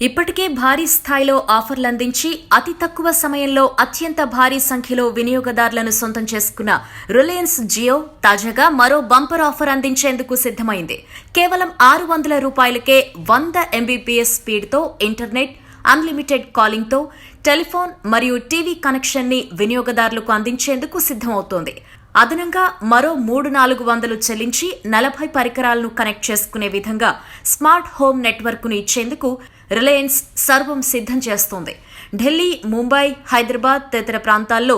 ఇప్పటికే భారీ స్థాయిలో ఆఫర్లు అందించి అతి తక్కువ సమయంలో అత్యంత భారీ సంఖ్యలో వినియోగదారులను సొంతం చేసుకున్న రిలయన్స్ జియో తాజాగా మరో బంపర్ ఆఫర్ అందించేందుకు సిద్దమైంది కేవలం ఆరు వందల రూపాయలకే వంద ఎంబీపీఎస్ స్పీడ్తో ఇంటర్నెట్ అన్లిమిటెడ్ కాలింగ్తో టెలిఫోన్ మరియు టీవీ కనెక్షన్ని వినియోగదారులకు అందించేందుకు సిద్దమవుతోంది అదనంగా మరో మూడు నాలుగు వందలు చెల్లించి నలభై పరికరాలను కనెక్ట్ చేసుకునే విధంగా స్మార్ట్ హోమ్ నెట్వర్క్ను ఇచ్చేందుకు రిలయన్స్ సర్వం సిద్ధం చేస్తోంది. ఢిల్లీ ముంబై హైదరాబాద్ తదితర ప్రాంతాల్లో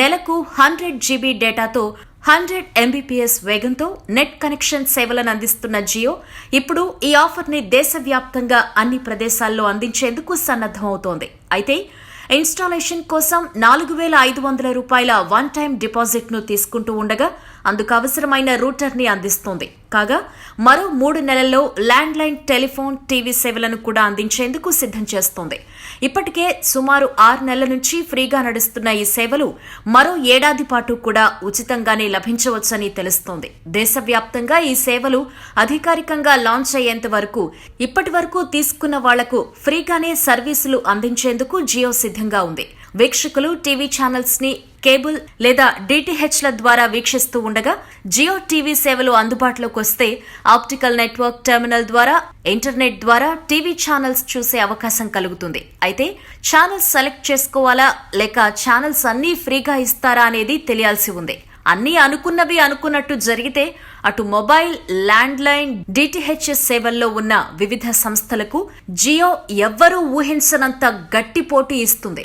నెలకు హండ్రెడ్ జీబీ డేటాతో హండ్రెడ్ ఎంబీపీఎస్ వేగంతో నెట్ కనెక్షన్ సేవలను అందిస్తున్న జియో ఇప్పుడు ఈ ఆఫర్ని దేశవ్యాప్తంగా అన్ని ప్రదేశాల్లో అందించేందుకు సన్నద్దమవుతోంది అయితే ఇన్స్టాలేషన్ కోసం నాలుగు వేల ఐదు వందల రూపాయల వన్ టైం డిపాజిట్ను తీసుకుంటూ ఉండగా అందుకు అవసరమైన రూటర్ని అందిస్తోంది. కాగా మరో మూడు నెలల్లో ల్యాండ్లైన్ టెలిఫోన్ టీవీ సేవలను కూడా అందించేందుకు సిద్ధం చేస్తోంది. ఇప్పటికే సుమారు ఆరు నెలల నుంచి ఫ్రీగా నడుస్తున్న ఈ సేవలు మరో ఏడాది పాటు కూడా ఉచితంగానే లభించవచ్చని తెలుస్తోంది. దేశవ్యాప్తంగా ఈ సేవలు అధికారికంగా లాంచ్ అయ్యేంత వరకు ఇప్పటి వరకు తీసుకున్న వాళ్ళకు ఫ్రీగానే సర్వీసులు అందించేందుకు జియో సిద్ధంగా ఉంది. వీక్షకులు టీవీ ఛానల్స్ని కేబుల్ లేదా డిటిహెచ్ల ద్వారా వీక్షిస్తూ ఉండగా జియో టీవీ సేవలు అందుబాటులోకి వస్తే ఆప్టికల్ నెట్వర్క్ టెర్మినల్ ద్వారా ఇంటర్నెట్ ద్వారా టీవీ ఛానల్స్ చూసే అవకాశం కలుగుతుంది. అయితే ఛానల్స్ సెలెక్ట్ చేసుకోవాలా లేక ఛానల్స్ అన్నీ ఫ్రీగా ఇస్తారా అనేది తెలియాల్సి ఉంది. అన్నీ అనుకున్నవి అనుకున్నట్టు జరిగితే అటు మొబైల్ ల్యాండ్లైన్ డిటిహెచ్ఎస్ సేవల్లో ఉన్న వివిధ సంస్థలకు జియో ఎవ్వరూ ఊహించనంత గట్టి పోటీ ఇస్తుంది.